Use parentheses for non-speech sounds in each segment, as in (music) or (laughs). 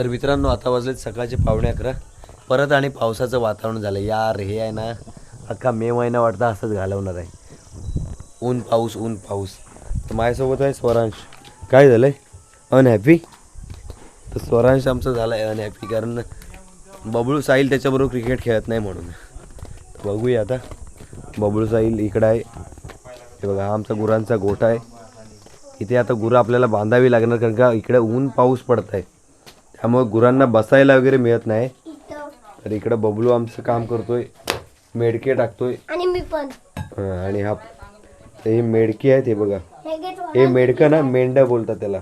तर मित्रांनो आता वाजलेत सकाळचे पावणे अकरा. परत आणि पावसाचं वातावरण झालं यार हे आहे ना अख्खा मे महिना वाटतं असंच घालवणार आहे. ऊन पाऊस ऊन पाऊस. तर माझ्यासोबत आहे स्वरांश. काय झालं आहे अनहॅपी तर स्वरांश आमचं झालं आहे अनहॅपी कारण बबळू साहिल त्याच्याबरोबर क्रिकेट खेळत नाही म्हणून. बघूया आता. बबळू साहिल इकडं आहे. हे बघा हा आमचा गुरांचा गोठा आहे. इथे आता गुरं आपल्याला बांधावी लागणार कारण का इकडे ऊन पाऊस पडत आहे त्यामुळे गुरांना बसायला वगैरे मिळत नाही. तर इकडं बबलू आमचं काम करतोय. मेडके टाकतोय. आणि मी पण. हं, आणि हा हे मेडके आहेत हे बघा. हे मेडकं ना मेंढ्या बोलतात त्याला.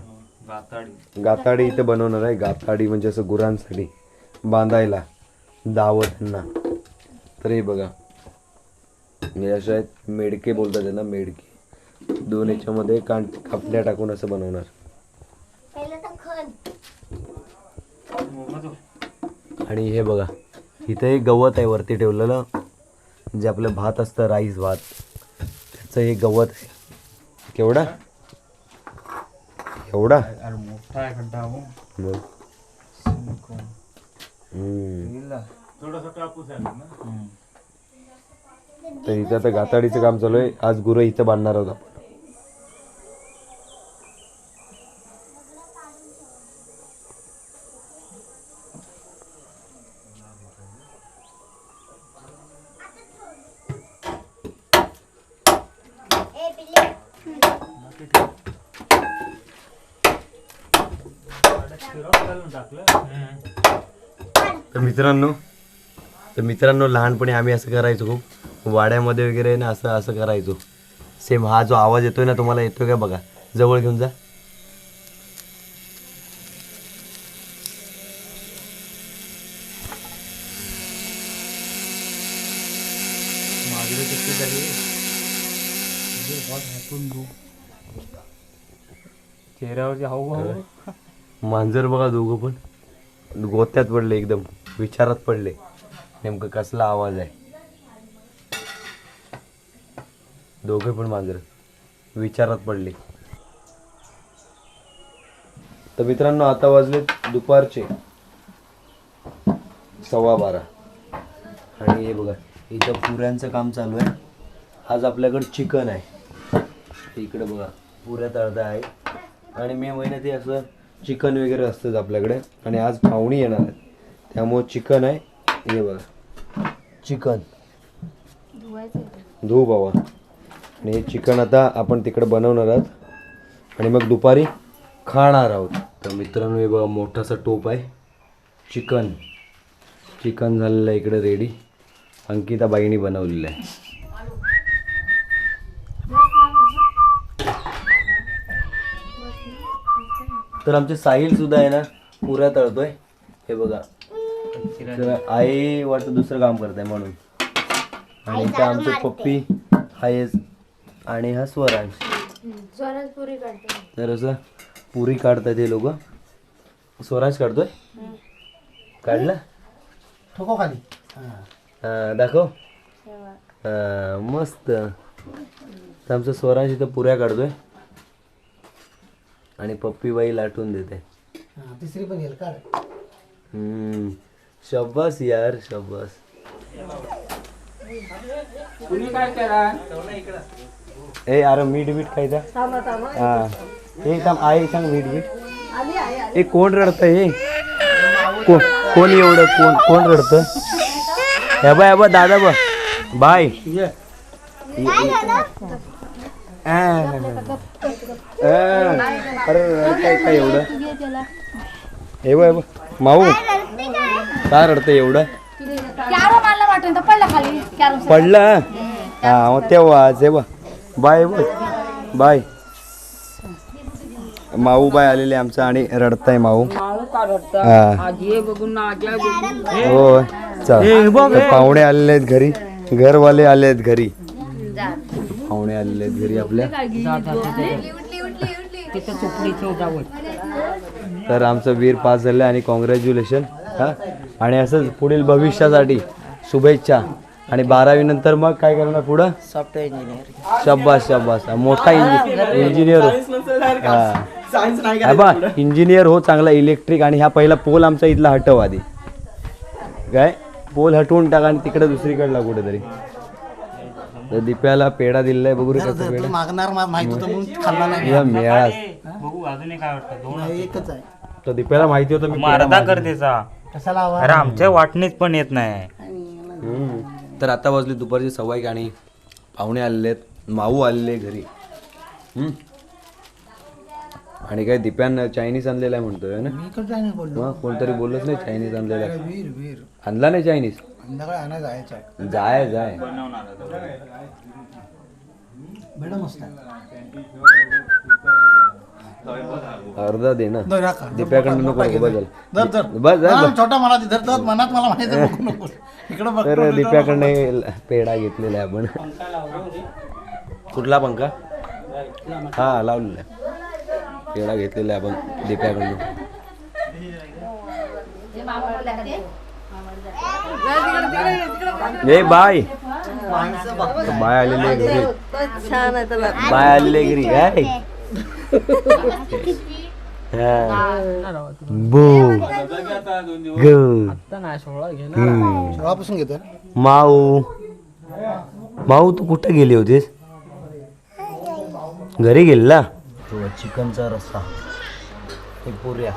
गाताडी. इथे बनवणार आहे. गाताडी म्हणजे असं गुरांसाठी बांधायला. दावं त्यांना तर हे बघा. हे अशा आहेत. मेडके बोलतात त्यांना मेडके. दोन याच्यामध्ये कां कापण्या टाकून असं बनवणार पहिलं तर खण आणि हे बघा इथे एक गवत आहे वरती ठेवलेलं जे आपलं भात असतं राईस भात. त्याचं हे गवत आहे. केवढा? एवढा? मोठा आहे खड्डा हो. हम्म. तर इथं आता गाताडीचं काम चालू आहे. आज गुरं इथं बांधणार आहोत आपण ए पिल्ले तर मित्रांनो तर मित्रांनो लहानपणी आम्ही असं करायचो खूप. वाड्यामध्ये वगैरे ना असं असं करायचो. सेम हा जो आवाज येतोय ना तुम्हाला येतोय का बघा. जवळ घेऊन जा. चेहऱ्यावरची हाऊ हाऊ मांजर बघा दोघं पण. गोत्यात पडले एकदम विचारात पडले. नेमकं कसला आवाज आहे? दोघे पण मांजर विचारात पडले. तर मित्रांनो आता वाजले दुपारचे सव्वा बारा. आणि हे बघा इथं पुऱ्यांचं काम चालू आहे. आज आपल्याकडं चिकन आहे. इकडं बघा पुऱ्या तळदा आहे. आणि मे महिन्यात हे असं चिकन वगैरे असतंच आपल्याकडे. आणि आज पाहुणी येणार आहेत. त्यामुळं चिकन आहे. हे बघा. चिकन. धुऊ बाबा. आणि हे चिकन आता आपण तिकडे बनवणार आहोत. आणि मग दुपारी खाणार आहोत. तर मित्रांनो हे बघा मोठासा टोप आहे. चिकन. चिकन झालेलं आहे इकडे रेडी अंकिता बाईनी बनवलेलं आहे. तर आमचे साहिल सुद्धा आहे ना पुऱ्या तळतोय. हे बघा. तर आई वाटतं दुसरं काम करत आहे म्हणून. आणि इथं आमचे पप्पी आहेच आणि हा स्वराज. पुरी काढते तर असं पुरी काढतात हे लोक. स्वरांश काढतोय? काढला? ठोको खाली. हा, दाखव. हा, मस्त. तर आमचा स्वरांश इथं पुऱ्या काढतोय. आणि पप्पी बाई लाटून देते. तिसरी पण येईल हम्म शब्बास यार शब्बास ए अरे मीठ बीठ काय जा हा. हे सांग आहे सांग मीठ बीठ. हे कोण रडत हे? को- कोण एवढं कोण कोण रडत? हे बा हे बा दादा बा बाय. अरे काय काय एवढं? हे बा हे माऊ काय रडतं एवढं? वाटून तर पडला खाली. पडलं? हा मग तेव्हाच हे बाय बघ बाय. माऊ बाय आलेले आमचं आणि रडताय माऊ. हा. हो चल पाहुणे आलेले आहेत घरी. घरवाले आले आहेत घरी. पाहुणे आलेले आहेत घरी आपल्या. तर आमचं वीर पास झालं आणि कॉंग्रॅच्युलेशन हा. आणि असंच पुढील भविष्यासाठी शुभेच्छा. आणि बारावी नंतर मग काय करणार पुढं? सॉफ्टवेअर इंजिनियर शाबास शाबास. मोठा इंजिनियर हा हा. बा इंजिनियर हो चांगला इलेक्ट्रिक आणि ह्या पहिला पोल आमचा इथला हटव आधी काय? पोल हटवून टाका आणि तिकडे दुसरीकडला कुठेतरी. तर दिप्याला पेढा दिलेला आहे बघू रे कसं पेढा. मागणार मला माहीत होतं म्हणून खाल्ला नाही. बघू अजून एक काय वाटतं दोन नाही, एकच आहे. तर दिप्याला माहिती होतं मी पेढा अर्धा मागेन. कर त्याचा. कशाला हवा अरे आमच्या वाटणीत पण येत नाही. हम्म. तर आता वाजली दुपारची सव्वा एक आणि पाहुणे आलेले आहेत माऊ आलेले आहे घरी. हम्म. आणि काय दिप्यान चायनीज आणलेला आहे म्हणतोय ना? मी बोललो. मग कोणतरी बोललंच नाही चायनीज आणलेला आहे. वीर वीर. आणला नाही चायनीज संध्याकाळी आणा जायचं आहे. जाय जाय. मस्त आहे अर्धा दे ना. दर राखा. दिप्याकडनं नको नको धर बस. हा, छोटा मला धर धर मनात मला माहिती आहे बघू नको. इकडं बघ तर दिप्याकडनं पेढा घेतलेला आहे आपण. कुठला पंखा? हा लावलेला आहे. पेढा घेतलेला आहे आपण दिप्याकडनं. ए बाय. बाय आलेली आहे घरी. बाय आलेली घरी. काय माऊ. माऊ तू कुठे गेली होतीस? घरी गेला चिकनचा रस्सा. पुऱ्या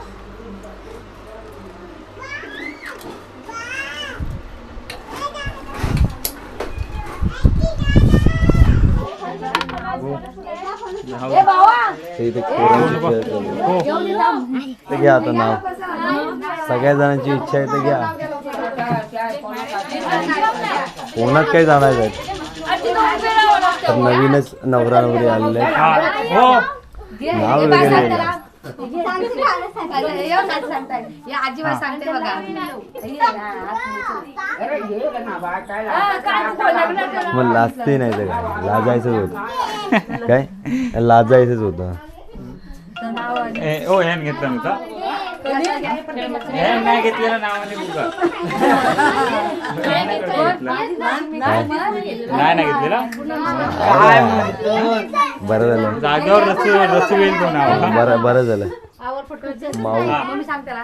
ए हे इथे पोरांची खेळ चालू आहे. तर घ्या आता नाव. सगळ्या जणांची इच्छा आहे तर घ्या. कोणात काय जाणार आहेत तर नवीनच नवरा नवरी आलेले हा, हो. नाव वगैरे सांगते बघा. मग लाजते नाही तर काय? लाजायचंच होतं. काय? लाजायचंच होतं. ए, ओ ह्यान घेतलं मी का? ह्यान नाही घेतलेलं नावाने बघा नाही नाही घेतलेला? बरं झालं. जागेवर रस्सी रस्सी वेल तो नाव. बरं बरं झालं. माऊ. मम्मी सांग त्याला.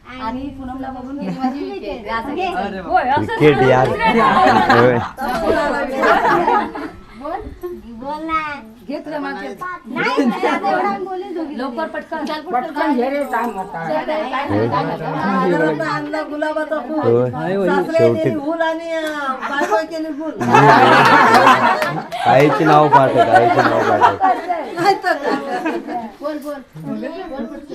आणि पूनमला बघून गेली (laughs) माझी विकेट. असं घे. होय, असं क्रिकेट यार. होय. घे तुला मागचे. लवकर पटकन. पटकन घे रे होय. शेवटी. आईची नाव पाठवत आईची नाव पाठवत आशीर्वाद दे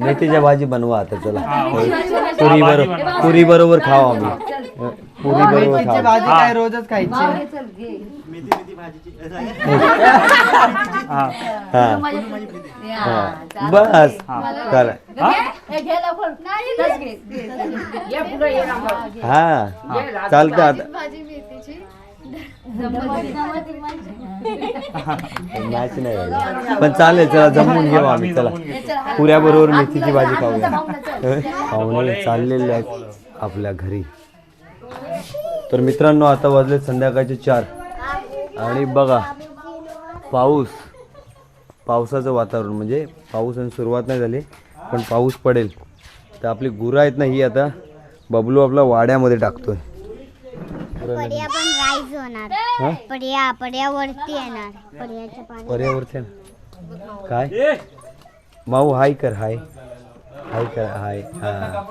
मेथीच्या भाजी बनवा आता चला. पुरी बरोबर पुरी बरोबर खाऊ आम्ही. पुरी बरोबर खाऊ भाजी काय रोजच खायची. हा हा. हा. बस. चला हे. हा? चालतं आता. मॅच नाही. झाली. पण चालेल चला जमून घेऊ आम्ही चला. पुऱ्या बरोबर मेथीची भाजी खाऊया. पाहुणे चाललेले आहेत आपल्या घरी. तर मित्रांनो आता वाजले संध्याकाळचे चार. आणि बघा पाऊस. पावसाचं वातावरण म्हणजे पाऊस आणि सुरुवात नाही झाली पण पाऊस पडेल. तर आपली गुरं आहेत ना ही आता बबलू आपला वाड्यामध्ये टाकतोय. होणार. पड्या पड्यावरती येणार. पाणी पर्यावरती काय? माऊ हाय कर हाय. हाय कर हाय. हा.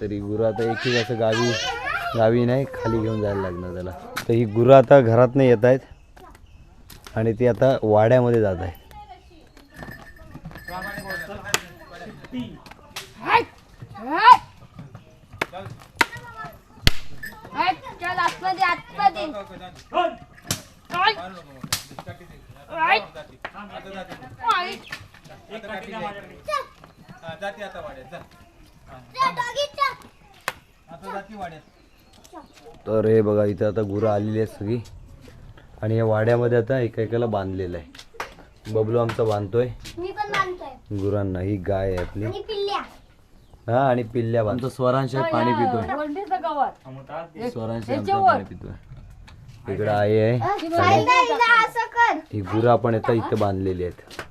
तरी गुरु आता एकही असं गावी गावी नाही खाली घेऊन जायला लागणार त्याला. तर ही गुरं आता घरात नाही येत आहेत. आणि ती आता वाड्यामध्ये जात आहे चल आतमध्ये तर हे बघा इथं आता गुरं आलेली आहेत सगळी. आणि या वाड्यामध्ये आता एका एकाला बांधलेलं आहे. बबलू आमचा बांधतोय. मी पण बांधतोय. गुरांना ही गाय आहे आपली. आणि पिल्ल्या. हा आणि पिल्ल्या बांधतो स्वरांश आहे पाणी पितोय. स्वरांश आमचा पाणी पितोय. इकडं आई आहे. ही गुरा पण येतात इथं बांधलेली आहेत.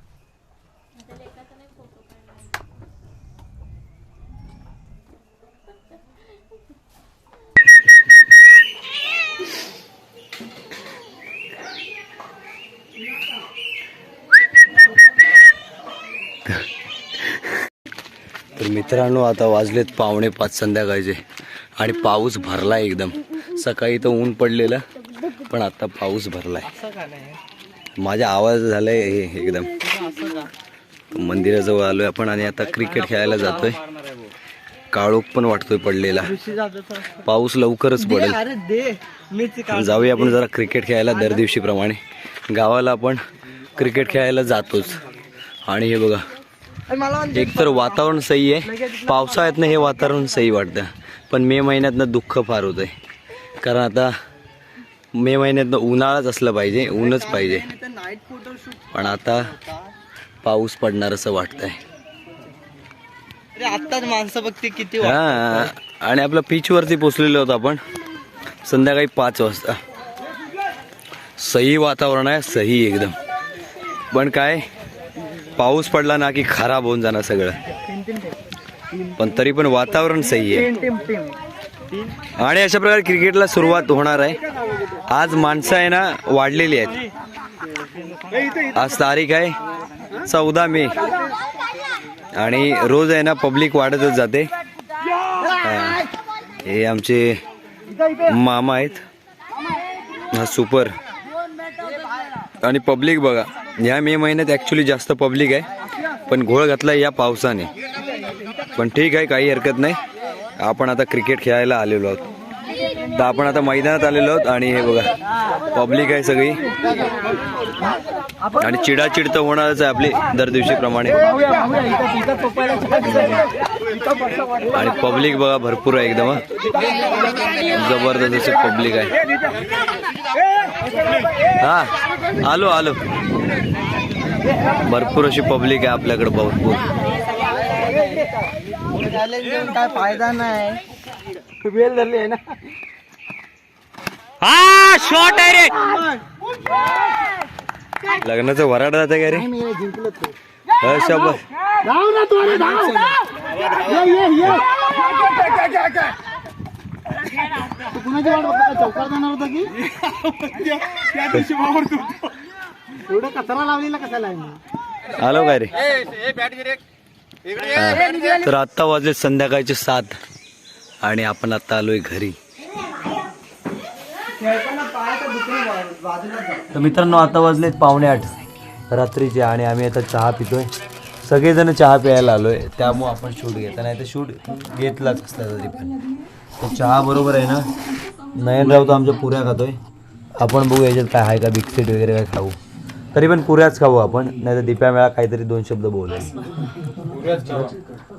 तर मित्रांनो आता वाजलेत पावणे पाच संध्याकाळचे आणि पाऊस भरलाय एकदम. सकाळी तर ऊन पडलेलं. पण आता पाऊस भरलाय. माझा आवाज झालाय हे एकदम. मंदिराजवळ आलोय आपण आणि आता क्रिकेट खेळायला जातोय. काळोख पण वाटतोय पडलेला. पाऊस लवकरच पडेल. जाऊया आपण जरा क्रिकेट खेळायला दर दिवशी प्रमाणे गावाला आपण क्रिकेट खेळायला जातोच. आणि हे बघा एकतर वातावरण सही आहे. पावसाळ्यातनं हे वातावरण सही वाटतं. पण मे महिन्यातनं दुःख फार होतंय. कारण आता मे महिन्यातनं उन्हाळाच असलं पाहिजे ऊनच पाहिजे. पण आता पाऊस पडणार असं वाटतंय. आत्ताच माणसं बघते किती हा आणि आपलं pitch वरती पोचलेलो होतो आपण. संध्याकाळी पाच वाजता. सही वातावरण आहे सही एकदम. पण काय पाऊस पडला ना की खराब होऊन जाणार सगळं. पण तरी पण वातावरण सही आहे. आणि अशा प्रकारे क्रिकेटला सुरुवात होणार आहे. आज माणसं आहे ना वाढलेली आहेत. आज तारीख आहे चौदा मे. आणि रोज आहे ना पब्लिक वाढतच जाते. हे आमचे मामा आहेत. हा सुपर. आणि पब्लिक बघा या मे महिन्यात ॲक्च्युली जास्त पब्लिक आहे. पण घोळ घातला या पावसाने. पण ठीक आहे काही हरकत नाही. आपण आता क्रिकेट खेळायला आलेलो आहोत. तर आपण आता मैदानात आलेलो आहोत आणि हे बघा पब्लिक आहे सगळी. आणि चिडाचिड तर होणारच आहे आपली दर दिवशीप्रमाणे. आणि पब्लिक बघा भरपूर आहे एकदम. जबरदस्त असे पब्लिक आहे. हा आलो आलो. भरपूर अशी पब्लिक आहे आपल्याकडे भरपूर. काय फायदा नाही. हा शॉट आहे रे. लग्नाचं वराड जाते का रे? हा, शाबास. कुणाची वाट बघता चौकार जाणार होता की? एवढा कचरा लावलेला कशाला आहे आलो काय रे. तर आत्ता वाजले संध्याकाळचे सात आणि आपण आता आलोय घरी. तर मित्रांनो आता वाजलेत पावणे आठ. रात्रीचे आणि आम्ही आता चहा पितोय. सगळेजण चहा प्यायला आलोय. त्यामुळे आपण शूट घेता नाही तर शूट घेतलाच असला तरी पण. तर चहा बरोबर आहे ना? नयनराव तो आमच्या पुऱ्या खातोय. आपण बघू याच्यात काय आहे का? बिस्किट वगैरे काय खाऊ. तरी पण पुऱ्याच खाऊ आपण नाही तर दिप्या मेळा काहीतरी दोन शब्द बोलेल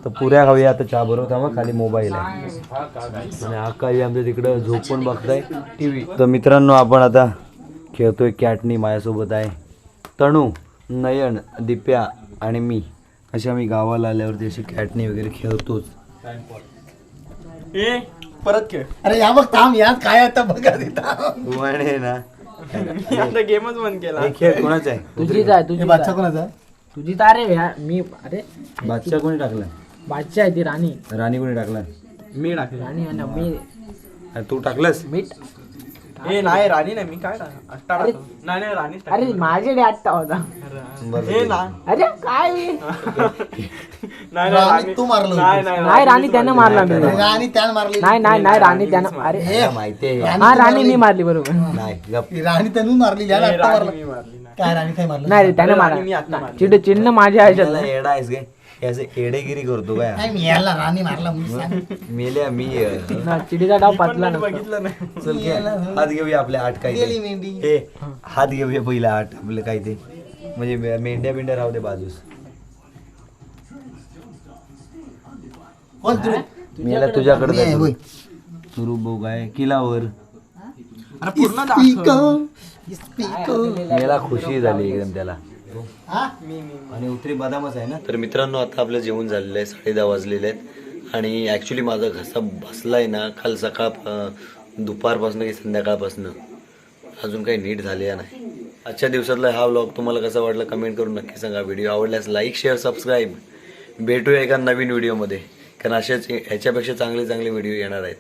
तर पुऱ्या खाऊया आता चहा बरोबर थांबा खाली मोबाईल आहे. आणि आकाही आमच्या तिकडं झोपून बघताय टी व्ही तर मित्रांनो आपण आता खेळतोय कॅटनी माझ्यासोबत आहे. तणू नयन दिप्या आणि मी. असे आम्ही गावाला आल्यावरती अशी कॅटनी वगैरे खेळतोच. परत खेळ. अरे या बघ थांब यात काय आता बघा तिथं. म्हणे ना? (laughs) आता गेमच बंद केला. हे खेळ कोणाचा आहे? तुझीच आहे तुझी बादशा कोणाचा आहे? तुझी तारे ह्या मी अरे. बादशाह कोणी टाकला? बादशाह आहे ती राणी. राणी कोणी टाकला? मी टाकले. राणी आहे ना मी. तू टाकलंस? मी ए नाही राणी नाही मी काय अट्टा टाकलं. (laughs) नाही नाही राणी अरे माझ्याकडे आत्ता होता. हे. ना अरे काय? नाही राणी तू मारलं नाही राणी त्यानं मारला. मी राणी त्यानं मारली. नाही नाही नाही राणी त्यानं अरे. मला माहिती आहे. हा राणी मी मारली बरोबर. नाही गप. राणी त्यानं मारली याला आत्ता राणी मारला. मी मारली नाही. काय राणी काय मारलं? नाही रे त्यानं राणी मी आत्ता मारला मारली. चिड चिन्ह माझ्या ह्याच्यात त्याला येडा आहेस गे. हे असे एडेगिरी करतो काय? मी याला राणी मारला मी सांग. मेल्या मी अं, ना चिडीचा डाव पातला नाही चल घे. हात घेऊया आपल्या आठ काय गेली मेंढी. हे हात घेऊया पहिला आठ आपलं काय ते. म्हणजे मे- मेंढ्या बिंड्या राहू दे बाजूस. कोण तू. मी याला तुझ्याकडे मी आहे, होय. सुरू भाऊ काय किलावर. अरे पूर्ण दाखव. मला खुशी झाली एकदम त्याला. हा? आणि उतरी बदामच आहे ना? तर मित्रांनो आता आपलं जेवण झालेलं आहे साडे दहा वाजलेले आहेत. आणि ॲक्च्युली माझा घसा बसलाय ना काल सकाळ दुपारपासून की संध्याकाळपासून. अजून काही नीट झालेला नाही. आजच्या दिवसातला हा व्लॉग तुम्हाला कसा वाटला कमेंट करून नक्की सांगा. व्हिडिओ आवडल्यास लाईक शेअर सबस्क्राईब भेटूया एका नवीन व्हिडिओमध्ये कारण असेच ह्याच्यापेक्षा चांगले चांगले व्हिडिओ येणार आहेत.